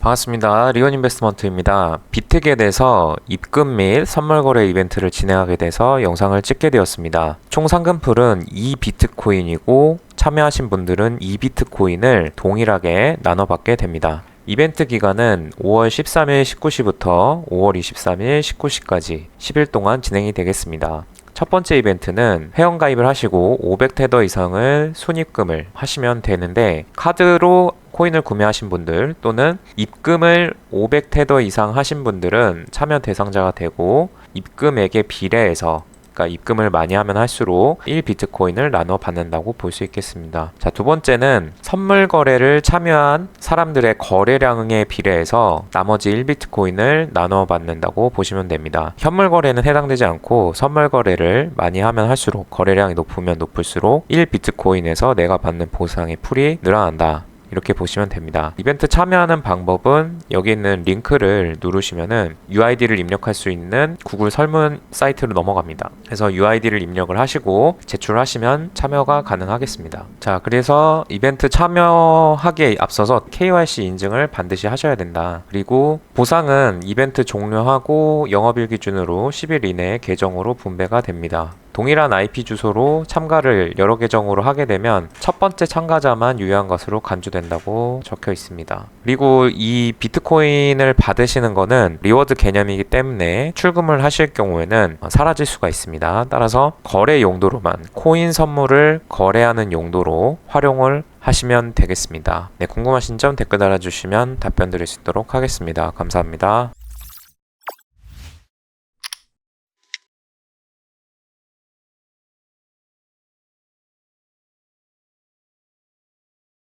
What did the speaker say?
반갑습니다. 리온 인베스트먼트입니다. 비트겟에서 입금 및 선물 거래 이벤트를 진행하게 돼서 영상을 찍게 되었습니다. 총 상금풀은 2 비트코인이고 참여하신 분들은 2 비트코인을 동일하게 나눠 받게 됩니다. 이벤트 기간은 5월 13일 19시부터 5월 23일 19시까지 10일 동안 진행이 되겠습니다. 첫 번째 이벤트는 회원 가입을 하시고 500테더 이상을 순입금을 하시면 되는데 카드로 코인을 구매하신 분들 또는 입금을 500테더 이상 하신 분들은 참여 대상자가 되고 입금액에 비례해서 그러니까 입금을 많이 하면 할수록 1비트코인을 나눠 받는다고 볼 수 있겠습니다. 자, 두 번째는 선물 거래를 참여한 사람들의 거래량에 비례해서 나머지 1비트코인을 나눠 받는다고 보시면 됩니다. 현물 거래는 해당되지 않고 선물 거래를 많이 하면 할수록 거래량이 높으면 높을수록 1비트코인에서 내가 받는 보상의 풀이 늘어난다. 이렇게 보시면 됩니다. 이벤트 참여하는 방법은 여기 있는 링크를 누르시면은 UID를 입력할 수 있는 구글 설문 사이트로 넘어갑니다. 그래서 UID를 입력을 하시고 제출하시면 참여가 가능하겠습니다. 자, 그래서 이벤트 참여하기에 앞서서 KYC 인증을 반드시 하셔야 된다. 그리고 보상은 이벤트 종료하고 영업일 기준으로 10일 이내에 계정으로 분배가 됩니다. 동일한 IP 주소로 참가를 여러 계정으로 하게 되면 첫 번째 참가자만 유효한 것으로 간주된다고 적혀 있습니다. 그리고 이 비트코인을 받으시는 거는 리워드 개념이기 때문에 출금을 하실 경우에는 사라질 수가 있습니다. 따라서 거래 용도로만 코인 선물을 거래하는 용도로 활용을 하시면 되겠습니다. 네, 궁금하신 점 댓글 달아주시면 답변 드릴 수 있도록 하겠습니다. 감사합니다.